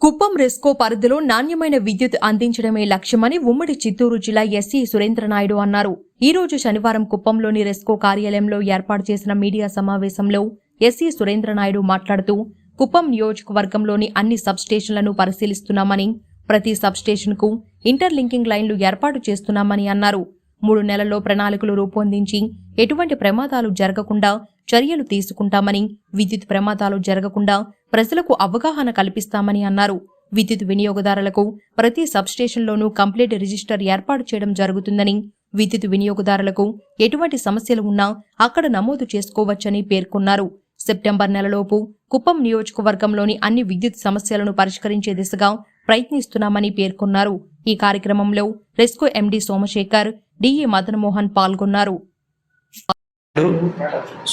కుప్పం రెస్కో పరిధిలో నాణ్యమైన విద్యుత్ అందించడమే లక్ష్యమని ఉమ్మడి చిత్తూరు జిల్లా ఎస్సీ సురేంద్రనాయుడు అన్నారు. ఈ రోజు శనివారం కుప్పంలోని రెస్కో కార్యాలయంలో ఏర్పాటు చేసిన మీడియా సమావేశంలో ఎస్సీ సురేంద్రనాయుడు మాట్లాడుతూ కుప్పం నియోజకవర్గంలోని అన్ని సబ్స్టేషన్లను పరిశీలిస్తున్నామని ప్రతి సబ్స్టేషన్కు ఇంటర్లింకింగ్ లైన్లు ఏర్పాటు చేస్తున్నామని అన్నారు. మూడు నెలల్లో ప్రణాళికలు రూపొందించి ఎటువంటి ప్రమాదాలు జరగకుండా చర్యలు తీసుకుంటామని విద్యుత్ ప్రమాదాలు జరగకుండా ప్రజలకు అవగాహన కల్పిస్తామని అన్నారు. విద్యుత్ వినియోగదారులకు ప్రతి సబ్స్టేషన్లోనూ కంప్లీట్ రిజిస్టర్ ఏర్పాటు చేయడం జరుగుతుందని విద్యుత్ వినియోగదారులకు ఎటువంటి సమస్యలు ఉన్నా అక్కడ నమోదు చేసుకోవచ్చని పేర్కొన్నారు. సెప్టెంబర్ నెలలోపు కుప్పం నియోజకవర్గంలోని అన్ని విద్యుత్ సమస్యలను పరిష్కరించే దిశగా ప్రయత్నిస్తున్నామని పేర్కొన్నారు. ఈ కార్యక్రమంలో RESCO MD Somashekar DA Madanmohan పాల్గొన్నారు.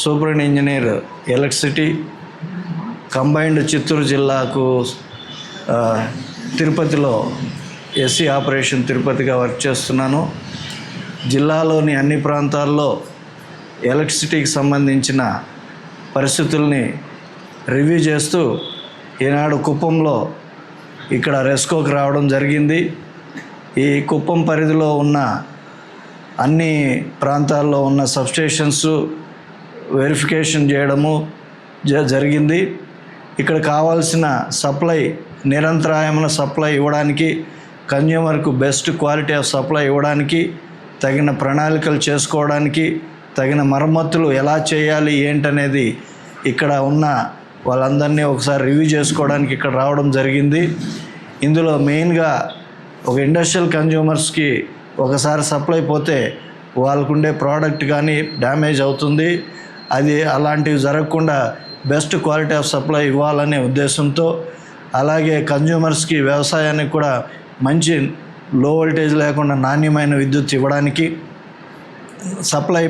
Superintending engineer electricity combined Chittoor జిల్లాకు తిరుపతిలో ఎస్సీ ఆపరేషన్ తిరుపతిగా వర్క్ చేస్తున్నాను. జిల్లాలోని అన్ని ప్రాంతాల్లో ఎలక్ట్రిసిటీకి సంబంధించిన పరిస్థితుల్ని రివ్యూ చేస్తూ ఈనాడు కుప్పంలో ఇక్కడ రెస్కోకి రావడం జరిగింది. ఈ కుప్పం పరిధిలో ఉన్న అన్ని ప్రాంతాల్లో ఉన్న సబ్స్టేషన్స్ వెరిఫికేషన్ చేయడము జ జరిగింది. ఇక్కడ కావాల్సిన సప్లై నిరంతరాయమైన సప్లై ఇవ్వడానికి కన్జ్యూమర్కు బెస్ట్ క్వాలిటీ ఆఫ్ సప్లై ఇవ్వడానికి తగిన ప్రణాళికలు చేసుకోవడానికి తగిన మరమ్మతులు ఎలా చేయాలి ఏంటనేది ఇక్కడ ఉన్న వాళ్ళందరినీ ఒకసారి రివ్యూ చేసుకోవడానికి ఇక్కడ రావడం జరిగింది. ఇందులో మెయిన్గా ఒక ఇండస్ట్రియల్ కన్జ్యూమర్స్కి ఒకసారి సప్లై పోతే వాళ్ళకుండే ప్రోడక్ట్ కానీ డ్యామేజ్ అవుతుంది. అది అలాంటివి జరగకుండా బెస్ట్ క్వాలిటీ ఆఫ్ సప్లై ఇవ్వాలనే ఉద్దేశంతో అలాగే కన్జ్యూమర్స్కి వ్యవసాయానికి కూడా మంచి లో వోల్టేజ్ లేకుండా నాణ్యమైన విద్యుత్ ఇవ్వడానికి సప్లై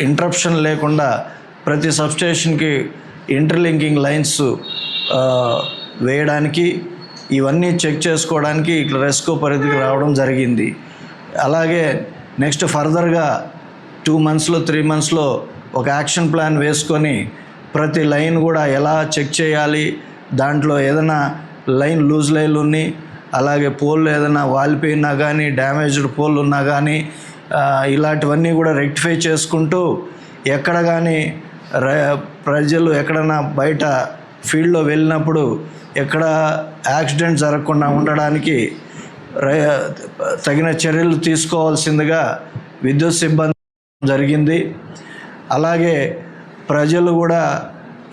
ఇంటరప్షన్ లేకుండా ప్రతి సబ్స్టేషన్కి ఇంటర్లింకింగ్ లైన్స్ వేయడానికి ఇవన్నీ చెక్ చేసుకోవడానికి ఇట్లా రెస్కో పరిధికి రావడం జరిగింది. అలాగే నెక్స్ట్ ఫర్దర్గా టూ మంత్స్లో త్రీ మంత్స్లో ఒక యాక్షన్ ప్లాన్ వేసుకొని ప్రతి లైన్ కూడా ఎలా చెక్ చేయాలి దాంట్లో ఏదైనా లైన్ లూజ్ లైన్లు ఉన్ని అలాగే పోల్లు ఏదైనా వాలిపోయినా కానీ డ్యామేజ్డ్ పోల్ ఉన్నా కానీ ఇలాంటివన్నీ కూడా రెక్టిఫై చేసుకుంటూ ఎక్కడ కానీ ప్రజలు ఎక్కడైనా బయట ఫీల్డ్లో వెళ్ళినప్పుడు ఎక్కడ యాక్సిడెంట్ జరగకుండా ఉండడానికి తగిన చర్యలు తీసుకోవాల్సిందిగా విద్యుత్ సిబ్బంది జరిగింది. అలాగే ప్రజలు కూడా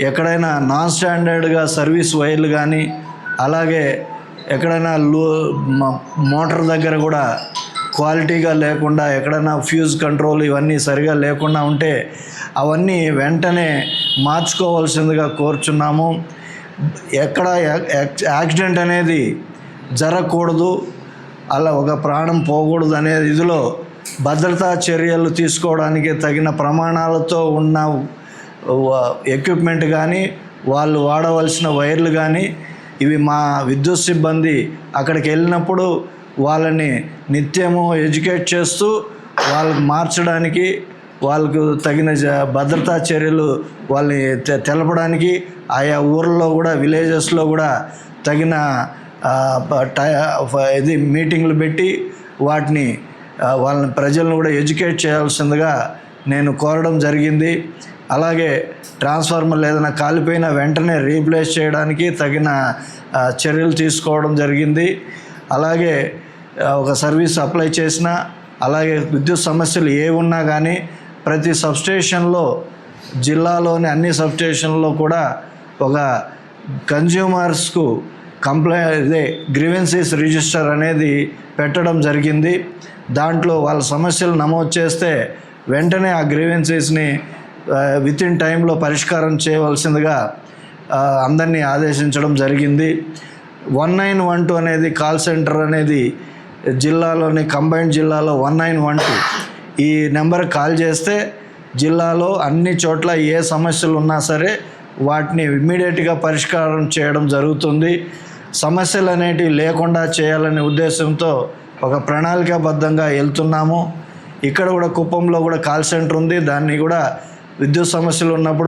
ఎక్కడైనా నాన్ స్టాండర్డ్గా సర్వీస్ వైర్లు కానీ అలాగే ఎక్కడైనా లో మ- మోటార్ దగ్గర కూడా క్వాలిటీగా లేకుండా ఎక్కడైనా ఫ్యూజ్ కంట్రోల్ ఇవన్నీ సరిగా లేకుండా ఉంటే అవన్నీ వెంటనే మార్చుకోవాల్సిందిగా కోరుచున్నాము. ఎక్కడ యాక్సిడెంట్ అనేది జరగకూడదు అలా ఒక ప్రాణం పోకూడదు అనే ఇదిలో భద్రతా చర్యలు తీసుకోవడానికి తగిన ప్రమాణాలతో ఉన్న ఎక్విప్మెంట్ కానీ వాళ్ళు వాడవలసిన వైర్లు కానీ ఇవి మా విద్యుత్ సిబ్బంది అక్కడికి వెళ్ళినప్పుడు వాళ్ళని నిత్యము ఎడ్యుకేట్ చేస్తూ వాళ్ళకి మార్చడానికి వాళ్ళకు తగిన జ- భద్రతా చర్యలు వాళ్ళని తె- తెలపడానికి ఆయా ఊర్లో కూడా విలేజెస్లో కూడా తగిన టై ఇది మీటింగ్లు పెట్టి వాటిని వాళ్ళని ప్రజలను కూడా ఎడ్యుకేట్ చేయాల్సిందిగా నేను కోరడం జరిగింది. అలాగే ట్రాన్స్ఫార్మర్లు ఏదైనా కాలిపోయినా వెంటనే రీప్లేస్ చేయడానికి తగిన చర్యలు తీసుకోవడం జరిగింది. అలాగే ఒక సర్వీస్ అప్లై చేసిన అలాగే విద్యుత్ సమస్యలు ఏ ఉన్నా కానీ ప్రతి సబ్స్టేషన్లో జిల్లాలోని అన్ని సబ్స్టేషన్లో కూడా ఒక కన్జ్యూమర్స్కు కంప్లై ఇదే గ్రీవెన్సీస్ రిజిస్టర్ అనేది పెట్టడం జరిగింది. దాంట్లో వాళ్ళ సమస్యలు నమోదు చేస్తే వెంటనే ఆ గ్రీవెన్సీస్ని విత్ ఇన్ టైంలో పరిష్కారం చేయవలసిందిగా అందరినీ ఆదేశించడం జరిగింది. వన్ నైన్ వన్ టూ అనేది కాల్ సెంటర్ అనేది జిల్లాలోని కంబైన్డ్ జిల్లాలో వన్ నైన్ వన్ టూ ఈ నెంబర్ కాల్ చేస్తే జిల్లాలో అన్ని చోట్ల ఏ సమస్యలు ఉన్నా సరే వాటిని ఇమ్మీడియట్గా పరిష్కారం చేయడం జరుగుతుంది. సమస్యలు అనేటివి లేకుండా చేయాలనే ఉద్దేశంతో ఒక ప్రణాళికాబద్ధంగా వెళ్తున్నాము. ఇక్కడ కూడా కుప్పంలో కూడా కాల్ సెంటర్ ఉంది. దాన్ని కూడా విద్యుత్ సమస్యలు ఉన్నప్పుడు